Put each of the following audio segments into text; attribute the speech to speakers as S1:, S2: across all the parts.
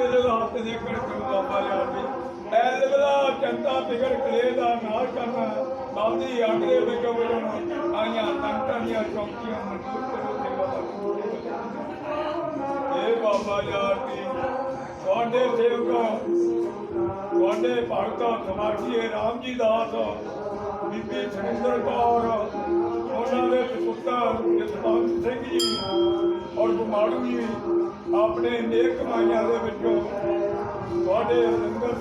S1: ਤੇਰੇ ਹੱਥ ਦੇ ਕੜਕ ਬਾਬਾ ਯਾਰ ਜੀ ਐਲ ਬਲਾ ਚੰਤਾ ਫਿਕਰ ਕਲੇ ਦਾ ਨਾਲ ਕਰਨਾ ਬਾਬਦੀ ਅੱਗ ਦੇ ਵਿੱਚੋਂ ਵਜਣ ਆਈਆਂ ਤੰਕਾਂ ਦੀਆਂ ਚੌਕੀਆਂ ਮਨਜ਼ੂਰ ਕਰੋ ਤੇ ਬਾਬਾ ਇਹ ਬਾਬਾ ਯਾਰ ਦੀ ਤੁਹਾਡੇ ਸੇਵਕੋ, ਤੁਹਾਡੇ ਭਗਤਾਂ, ਸਮਾਜੀਏ ਰਾਮ ਜੀ ਦਾਸ ਬੀਬੀ ਸੁਰਿੰਦਰ ਕੌਰ, ਉਹਨਾਂ ਦੇ ਪੁੱਤਰ ਜਸਵੰਤ ਸਿੰਘ ਜੀ ਔਰ ਆਪਣੇ ਨੇਕ ਕਮਾਈਆਂ ਦੇ ਵਿੱਚੋਂ ਤੁਹਾਡੇ ਲੰਗਰ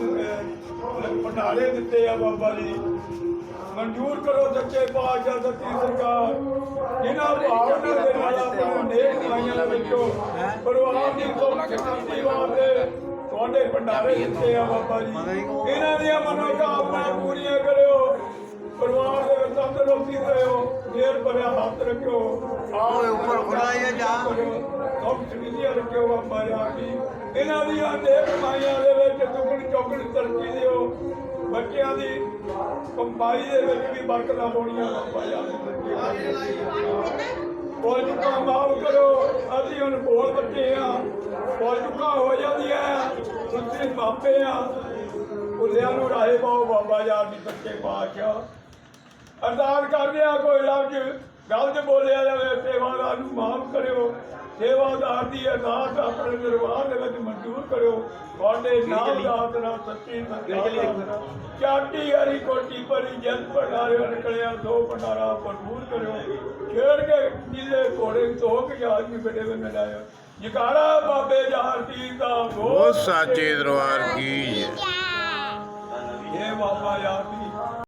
S1: ਭੰਡਾਰੇ ਦਿੱਤੇ ਆ ਬਾਬਾ ਜੀ। ਮਨਜ਼ੂਰ ਕਰੋ ਸੱਚੇ ਪਾਤਸ਼ਾਹ ਸੱਚੀ ਸਰਕਾਰ। ਜਿਨ੍ਹਾਂ ਭਾਵਨਾ ਦੇ ਨਾਲ ਆਪਣੇ ਨੇਕ ਕਮਾਈਆਂ ਦੇ ਵਿੱਚੋਂ ਪਰਿਵਾਰ ਦੀ ਸੁੱਖ ਸ਼ਾਂਤੀ ਵਾਸਤੇ ਤੁਹਾਡੇ ਭੰਡਾਰੇ ਦਿੱਤੇ ਆ ਬਾਬਾ ਜੀ। ਇਹਨਾਂ ਦੀਆਂ ਮਨੋਕਾਮਨਾ ਪੂਰੀਆਂ ਕਰਿਓ। ਪਰਿਵਾਰ ਦੇ ਵਿੱਚ ਤੰਦਰੁਸਤੀ ਦਿਓ ਮੇਰ ਭਰਿਆ ਹੱਥ ਰੱਖਿਓ।
S2: ਓਏ
S1: ਸਭ ਸੁਵਿਧੀਆਂ ਰੱਖਿਓ ਬਾਬਾ ਜੀ ਕੀ? ਇਹਨਾਂ ਦੀਆਂ ਨੇਕ ਕਮਾਈਆਂ ਦੇ ਵਿੱਚ ਦੁਗਣ ਚੌਗਣ ਤਰੱਕੀ ਦਿਓ। ਬੱਚਿਆਂ ਦੀ ਕੰਬਾਈ ਦੇ ਵਿੱਚ ਵੀ ਬਰਕਤਾਂ ਹੋਣੀਆਂ ਬਾਬਾ ਜੀ ਬੋਲ ਚੁੱਕਾ ਮਾਫ ਕਰੋ, ਅਸੀਂ ਹੁਣ ਬੋਲ ਬੱਚੇ ਆ। ਬੋਲ ਚੁੱਕਾ ਹੋ ਜਾਂਦੀਆਂ ਸੁੱਤੇ ਮਾਪੇ ਆ। ਉੱਲਿਆਂ ਨੂੰ ਰਾਹੇ ਪਾਓ, ਬਾਬਾ ਯਾਰ ਦੀ ਸੱਚੇ ਪਾਤਸ਼ਾਹ। ਅਰਦਾਸ ਕਰਦੇ ਆ ਕੋਈ ਲਫ਼ਜ਼, ਗਲਤ ਬੋਲਿਆ ਜਾਵੇ ਸੇਵਾਦਾਰ ਨੂੰ ਮਾਫ ਕਰਿਓ। ਸੇਵਾਦਾਰ ਦੀ ਅਰਦਾਸ ਆਪਣੇ ਦਰਬਾਰ ਦੇ ਵਿੱਚ ਮਨਜ਼ੂਰ ਕਰਿਓ। ਤੁਹਾਡੇ ਨਾਮ ਦਾਤ ਨਾਲ ਸੱਚੀ ਚਾਟੀ ਹਰੀ ਕੋਟੀ ਪਰੀ ਜਨ ਭੰਡਾਰਿਓ ਨਿਕਲਿਆ ਦੋ ਭੰਡਾਰਾ ਭਰਪੂਰ ਕਰਿਓ। ਖੇੜ ਕੇ ਜਿਲੇ ਘੋੜੇ ਤੋਂ ਕੇ ਆਦਮੀ ਬੇਟੇ ਵਿੱਚ ਮਿਲਾਇਆ ਜਕਾਰਾ ਬਾਬੇ ਜਹਾਰ ਪੀਰ ਦਾ
S3: ਉਹ ਸਾਚੇ ਦਰਬਾਰ ਕੀ ਜੈ
S1: ਇਹ ਬਾਬਾ ਯਾਰ ਦੀ